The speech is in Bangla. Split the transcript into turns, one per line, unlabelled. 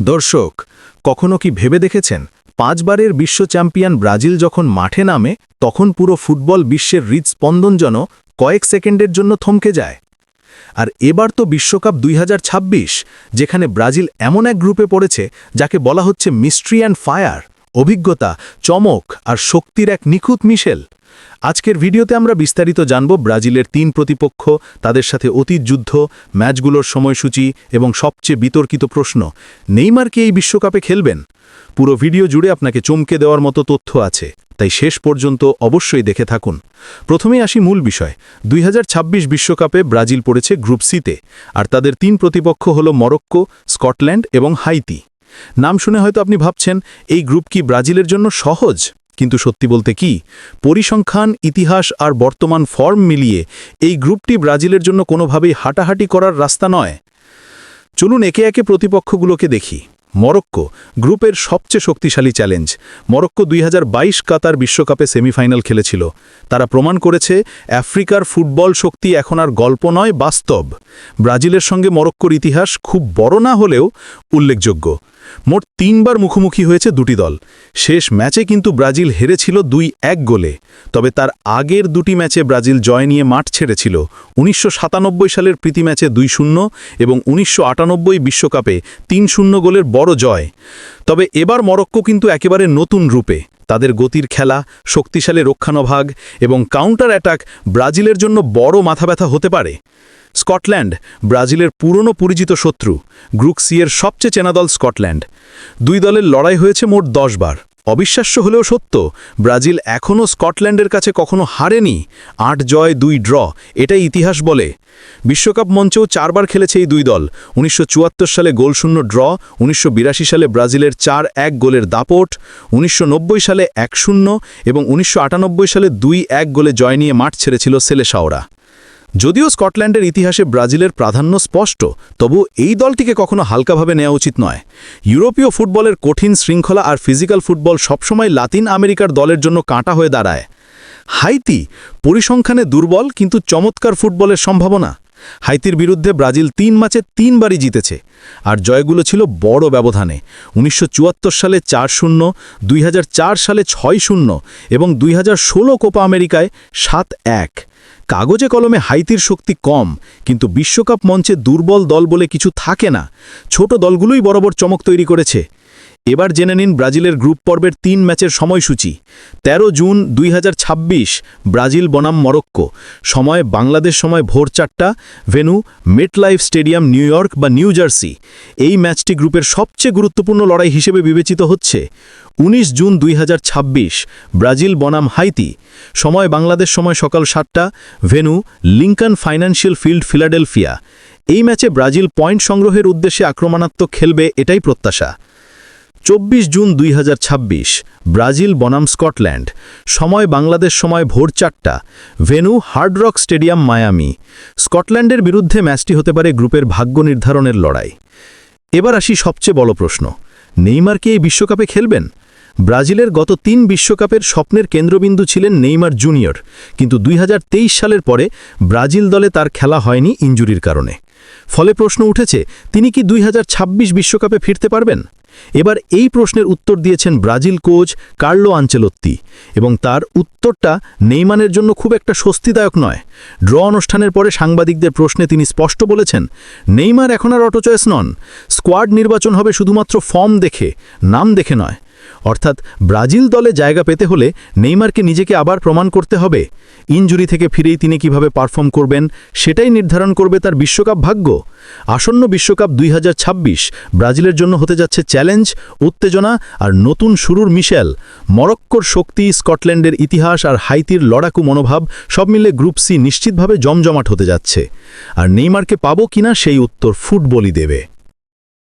দর্শক, কখনো কি ভেবে দেখেছেন, পাঁচবারের বিশ্ব চ্যাম্পিয়ন ব্রাজিল যখন মাঠে নামে, তখন পুরো ফুটবল বিশ্বের হৃদস্পন্দন যেন কয়েক সেকেন্ডের জন্য থমকে যায়? আর এবার তো বিশ্বকাপ দুই হাজার ছাব্বিশ, যেখানে ব্রাজিল এমন এক গ্রুপে পড়েছে, যাকে বলা হচ্ছে মিস্ট্রি অ্যান্ড ফায়ার। অভিজ্ঞতা, চমক আর শক্তির এক নিখুঁত মিশেল। আজকের ভিডিওতে আমরা বিস্তারিত জানব ব্রাজিলের তিন প্রতিপক্ষ, তাদের সাথে অতীত যুদ্ধ, ম্যাচগুলোর সময়সূচি এবং সবচেয়ে বিতর্কিত প্রশ্ন, নেইমার কি এই বিশ্বকাপে খেলবেন? পুরো ভিডিও জুড়ে আপনাকে চমকে দেওয়ার মতো তথ্য আছে, তাই শেষ পর্যন্ত অবশ্যই দেখে থাকুন। প্রথমেই আসি মূল বিষয়, দুই বিশ্বকাপে ব্রাজিল পড়েছে গ্রুপ সিতে, আর তাদের তিন প্রতিপক্ষ হল মরক্কো, স্কটল্যান্ড এবং হাইতি। নাম শুনে হয়তো আপনি ভাবছেন, এই গ্রুপ কি ব্রাজিলের জন্য সহজ? কিন্তু সত্যি বলতে কি? পরিসংখ্যান, ইতিহাস আর বর্তমান ফর্ম মিলিয়ে এই গ্রুপটি ব্রাজিলের জন্য কোনোভাবেই হাঁটাহাঁটি করার রাস্তা নয়। চলুন একে একে প্রতিপক্ষগুলোকে দেখি। মরক্কো, গ্রুপের সবচেয়ে শক্তিশালী চ্যালেঞ্জ। মরক্কো দুই হাজার বাইশ কাতার বিশ্বকাপে সেমিফাইনাল খেলেছিল। তারা প্রমাণ করেছে, আফ্রিকার ফুটবল শক্তি এখন আর গল্প নয়, বাস্তব। ব্রাজিলের সঙ্গে মরক্কোর ইতিহাস খুব বড় না হলেও উল্লেখযোগ্য। মোট তিনবার মুখোমুখি হয়েছে দুটি দল। শেষ ম্যাচে কিন্তু ব্রাজিল হেরেছিল দুই এক গোলে। তবে তার আগের দুটি ম্যাচে ব্রাজিল জয় নিয়ে মাঠ ছেড়েছিল। উনিশশো সাতানব্বই সালের প্রীতি ম্যাচে দুই শূন্য এবং উনিশশো বিশ্বকাপে তিন শূন্য গোলের বড় জয়। তবে এবার মরক্কো কিন্তু একেবারে নতুন রূপে। তাদের গতির খেলা, শক্তিশালী রক্ষানভাগ এবং কাউন্টার অ্যাটাক ব্রাজিলের জন্য বড় মাথা ব্যথা হতে পারে। স্কটল্যান্ড, ব্রাজিলের পুরনো পরিচিত শত্রু, গ্রুপ সি এর সবচেয়ে চেনা দল স্কটল্যান্ড। দুই দলের লড়াই হয়েছে মোট দশ বার। অবিশ্বাস্য হলেও সত্য, ব্রাজিল এখনও স্কটল্যান্ডের কাছে কখনো হারেনি। আট জয়, দুই ড্র, এটাই ইতিহাস বলে। বিশ্বকাপ মঞ্চেও চারবার খেলেছে এই দুই দল। উনিশশো চুয়াত্তর সালে গোলশূন্য ড্র, উনিশশো বিরাশি সালে ব্রাজিলের চার এক গোলের দাপট, উনিশশো নব্বই সালে এক শূন্য এবং উনিশশো আটানব্বই সালে দুই এক গোলে জয় নিয়ে মাঠ ছেড়েছিল সেলেসাওরা। যদিও স্কটল্যান্ডের ইতিহাসে ব্রাজিলের প্রাধান্য স্পষ্ট তবু এই দলটিকে কখনো হালকাভাবে নেওয়া উচিত নয়। ইউরোপীয় ফুটবলের কঠিন শৃঙ্খলা আর ফিজিক্যাল ফুটবল সবসময় লাতিন আমেরিকার দলের জন্য কাঁটা হয়ে দাঁড়ায়। হাইতি পরিসংখ্যানে দুর্বল কিন্তু চমৎকার ফুটবলের সম্ভাবনা। হাইতির বিরুদ্ধে ব্রাজিল তিন ম্যাচে তিনবারই জিতেছে, আর জয়গুলো ছিল বড় ব্যবধানে। উনিশশো চুয়াত্তর সালে চার শূন্য, দুই সালে ছয় শূন্য এবং দুই হাজার ষোলো কোপা আমেরিকায় সাত এক। কাগজে কলমে হাইতির শক্তি কম, কিন্তু বিশ্বকাপ মঞ্চে দুর্বল দল বলে কিছু থাকে না। ছোট দলগুলোই বরাবর চমক তৈরি করেছে। এবার জেনে নিন ব্রাজিলের গ্রুপ পর্বের তিন ম্যাচের সময়সূচি। ১৩ জুন দুই হাজার ছাব্বিশ, ব্রাজিল বনাম মরক্কো। সময় বাংলাদেশ সময় ভোর চারটা, venue MetLife stadium New York বা নিউ জার্সি এই ম্যাচটি গ্রুপের সবচেয়ে গুরুত্বপূর্ণ লড়াই হিসেবে বিবেচিত হচ্ছে। ১৯ জুন দুই হাজার ছাব্বিশ, ব্রাজিল বনাম হাইতি। সময় বাংলাদেশ সময় সকাল সাতটা, venue Lincoln Financial Field, Philadelphia. এই ম্যাচে ব্রাজিল পয়েন্ট সংগ্রহের উদ্দেশ্যে আক্রমণাত্মক খেলবে এটাই প্রত্যাশা। চব্বিশ জুন দুই হাজার ছাব্বিশ, ব্রাজিল বনাম স্কটল্যান্ড, সময় বাংলাদেশ সময় ভোর চারটা, ভেনু হার্ডরক স্টেডিয়াম মায়ামি, স্কটল্যান্ডের বিরুদ্ধে ম্যাচটি হতে পারে গ্রুপের ভাগ্য নির্ধারণের লড়াই। এবার আসি সবচেয়ে বড় প্রশ্ন, নেইমার কি এই বিশ্বকাপে খেলবেন? ব্রাজিলের গত তিন বিশ্বকাপের স্বপ্নের কেন্দ্রবিন্দু ছিলেন নেইমার জুনিয়র, কিন্তু দুই হাজার তেইশ সালের পরে ব্রাজিল দলে তার খেলা হয়নি ইঞ্জুরির কারণে। ফলে প্রশ্ন উঠেছে, তিনি কি দুই বিশ্বকাপে ফিরতে পারবেন? এবার এই প্রশ্নের উত্তর দিয়েছেন ব্রাজিল কোচ কার্লো আঞ্চেলত্তি এবং তার উত্তরটা নেইমানের জন্য খুব একটা স্বস্তিদায়ক নয়। ড্র অনুষ্ঠানের পরে সাংবাদিকদের প্রশ্নে তিনি স্পষ্ট বলেছেন, নেইমার এখন আর অটোচয়েস নন। স্কোয়াড নির্বাচন হবে শুধুমাত্র ফর্ম দেখে, নাম দেখে নয়। অর্থাৎ ব্রাজিল দলে জায়গা পেতে হলে নেইমারকে নিজেকে আবার প্রমাণ করতে হবে। ইঞ্জুরি থেকে ফিরেই তিনি কীভাবে পারফর্ম করবেন, সেটাই নির্ধারণ করবে তার বিশ্বকাপ ভাগ্য। আসন্ন বিশ্বকাপ দুই হাজার ছাব্বিশ ব্রাজিলের জন্য হতে যাচ্ছে চ্যালেঞ্জ, উত্তেজনা আর নতুন শুরুর মিশেল। মরক্কোর শক্তি, স্কটল্যান্ডের ইতিহাস আর হাইতির লড়াকু মনোভাব সব মিলে গ্রুপ সি নিশ্চিতভাবে জমজমাট হতে যাচ্ছে। আর নেইমারকে পাবো কিনা সেই উত্তর ফুটবলই দেবে।